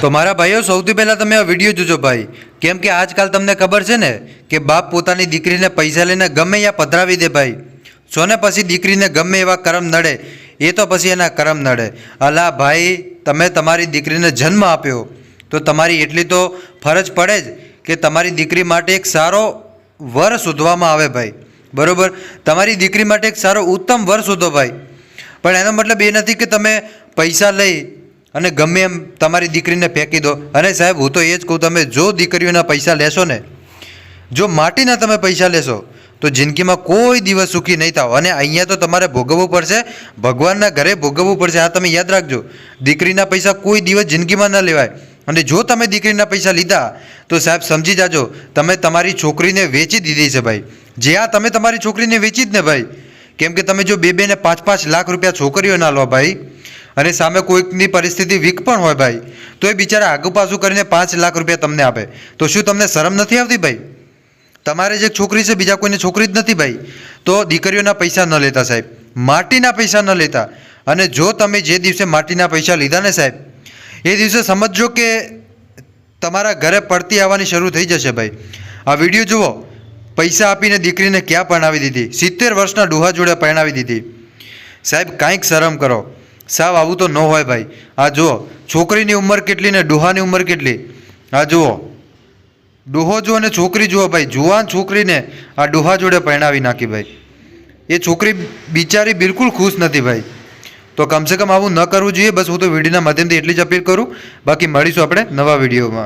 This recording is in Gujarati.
તો મારા ભાઈઓ, સૌથી પહેલાં તમે આ વીડિયો જોજો ભાઈ. કેમ કે આજકાલ તમને ખબર છે ને કે બાપ પોતાની દીકરીને પૈસા લઈને ગમે ત્યાં પધરાવી દે ભાઈ. સોને પછી દીકરીને ગમે એવા કરમ નડે, એ તો પછી એના કરમ નડે. અલા ભાઈ, તમે તમારી દીકરીને જન્મ આપ્યો. તો તમારી એટલી તો ફરજ પડે જ કે તમારી દીકરી માટે એક સારો વર શોધવામાં આવે ભાઈ. બરાબર? તમારી દીકરી માટે એક સારો ઉત્તમ વર શોધો ભાઈ. પણ એનો મતલબ એ નથી કે તમે પૈસા લઈ અને ગમે એમ તમારી દીકરીને ફેંકી દો. અને સાહેબ, હું તો એ જ કહું, તમે જો દીકરીઓના પૈસા લેશો ને, જો માટીના તમે પૈસા લેશો, તો જિંદગીમાં કોઈ દિવસ સુખી નહીં થાવ અને અહીંયા તો તમારે ભોગવવું પડશે, ભગવાનના ઘરે ભોગવવું પડશે. આ તમે યાદ રાખજો, દીકરીના પૈસા કોઈ દિવસ જિંદગીમાં ન લેવાય. અને જો તમે દીકરીના પૈસા લીધા, તો સાહેબ સમજી જાજો, તમે તમારી છોકરીને વેચી દીધી છે ભાઈ. જે આ તમે તમારી છોકરીને વેચી જ ને ભાઈ. કેમ કે તમે જો બે બે ને પાંચ પાંચ લાખ રૂપિયા છોકરીઓ ના લો ભાઈ. અને સામે કોઈકની પરિસ્થિતિ વીક પણ હોય ભાઈ, તો એ બિચારા આગુ પાછું કરીને પાંચ લાખ રૂપિયા તમને આપે. તો શું તમને શરમ નથી આવતી ભાઈ? તમારે જે છોકરી છે, બીજા કોઈને છોકરી જ નથી ભાઈ. તો દીકરીઓના પૈસા ન લેતા સાહેબ. માટીના પૈસા ન લેતા. અને જો તમે જે દિવસે માટીના પૈસા લીધા ને સાહેબ, એ દિવસે સમજજો કે તમારા ઘરે પડતી આવવાની શરૂ થઈ જશે ભાઈ. આ વીડિયો જુઓ. પૈસા આપીને દીકરીને ક્યાં પરણાવી દીધી? સિત્તેર વર્ષના ડોહા જોડે પરણાવી દીધી. સાહેબ, કાંઈક શરમ કરો. સાવ આવું તો ન હોય ભાઈ. આ જુઓ, છોકરીની ઉંમર કેટલી ને ડોહાની ઉંમર કેટલી? આ જુઓ. ડોહો જુઓ અને છોકરી જુઓ ભાઈ. જુવાન છોકરીને આ ડોહા જોડે પરણાવી નાખી ભાઈ. એ છોકરી બિચારી બિલકુલ ખુશ નથી ભાઈ. તો કમસે કમ આવું ન કરવું જોઈએ. બસ હું તો વિડીયોના માધ્યમથી એટલી જ અપીલ કરું. બાકી મળીશું આપણે નવા વિડીયોમાં.